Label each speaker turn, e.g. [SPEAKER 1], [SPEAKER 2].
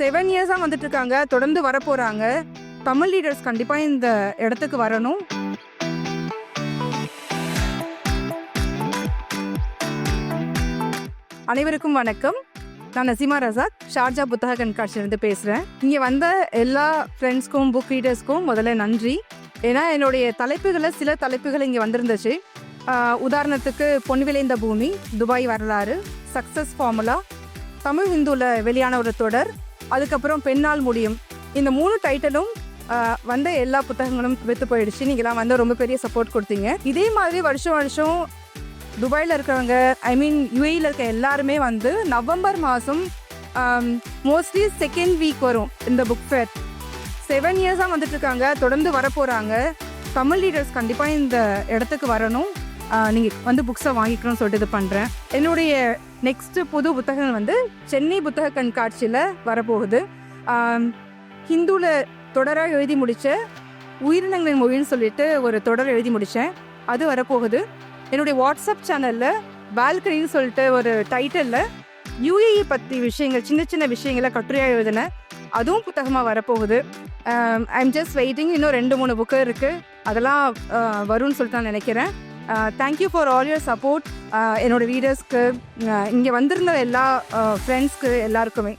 [SPEAKER 1] Seven இயர்ஸாக வந்துட்டு இருக்காங்க தொடர்ந்து வரப்போகிறாங்க தமிழ் லீடர்ஸ் கண்டிப்பாக இந்த இடத்துக்கு வரணும். அனைவருக்கும் வணக்கம். நான் நசீமா ரசாக் ஷார்ஜா புத்தக கண்காட்சியிலிருந்து பேசுகிறேன் இங்கே வந்த எல்லா ஃப்ரெண்ட்ஸ்க்கும் புக் ரீடர்ஸ்க்கும் முதல்ல நன்றி. ஏன்னா என்னுடைய தலைப்புகளை சில தலைப்புகள் இங்கே வந்திருந்துச்சு. உதாரணத்துக்கு பொன் விளைந்த பூமி துபாய் வரலாறு சக்ஸஸ் ஃபார்முலா தமிழ் ஹிந்துவில் வெளியான ஒரு தொடர் அதுக்கப்புறம் பெண்ணால் முடியும். இந்த மூணு டைட்டிலும் வந்த எல்லா புத்தகங்களும் வித்து போயிடுச்சு. நீங்களாம் வந்து ரொம்ப பெரிய சப்போர்ட் கொடுத்தீங்க. இதே மாதிரி வருஷம் வருஷம் துபாயில் இருக்கிறவங்க ஐ மீன் யூஏயில் இருக்க எல்லாருமே வந்து நவம்பர் மாதம் மோஸ்ட்லி செகண்ட் வீக் வரும் இந்த புக் ஃபேர் செவன் இயர்ஸாக வந்துட்டு இருக்காங்க. தொடர்ந்து வரப்போகிறாங்க தமிழ் லீடர்ஸ் கண்டிப்பாக இந்த இடத்துக்கு வரணும். நீங்கள் வந்து புக்ஸை வாங்கிக்கணும்னு சொல்லிட்டு இது பண்ணுறேன் என்னுடைய நெக்ஸ்ட்டு புது புத்தகங்கள் வந்து சென்னை புத்தக கண்காட்சியில் வரப்போகுது. ஹிந்துவில் தொடராக எழுதி முடித்த உயிரினங்களின் மொழின்னு சொல்லிட்டு ஒரு தொடர் எழுதி முடித்தேன் அது வரப்போகுது. என்னுடைய வாட்ஸ்அப் சேனலில் பால்கனின்னு சொல்லிட்டு ஒரு டைட்டலில் யூஏஇ பற்றி விஷயங்கள் சின்ன சின்ன விஷயங்களை கட்டுரையாக எழுதினேன் அதுவும் புத்தகமாக வரப்போகுது. ஐ எம் ஜஸ்ட் வெயிட்டிங் இன்னும் ரெண்டு மூணு புக்கு இருக்குது அதெல்லாம் வரும்னு சொல்லிட்டு நான் நினைக்கிறேன். Thank you for all your support என்னோடய ரீடர்ஸ்க்கு இங்கே வந்திருந்த எல்லா uh, ஃப்ரெண்ட்ஸ்க்கு எல்லாருக்குமே.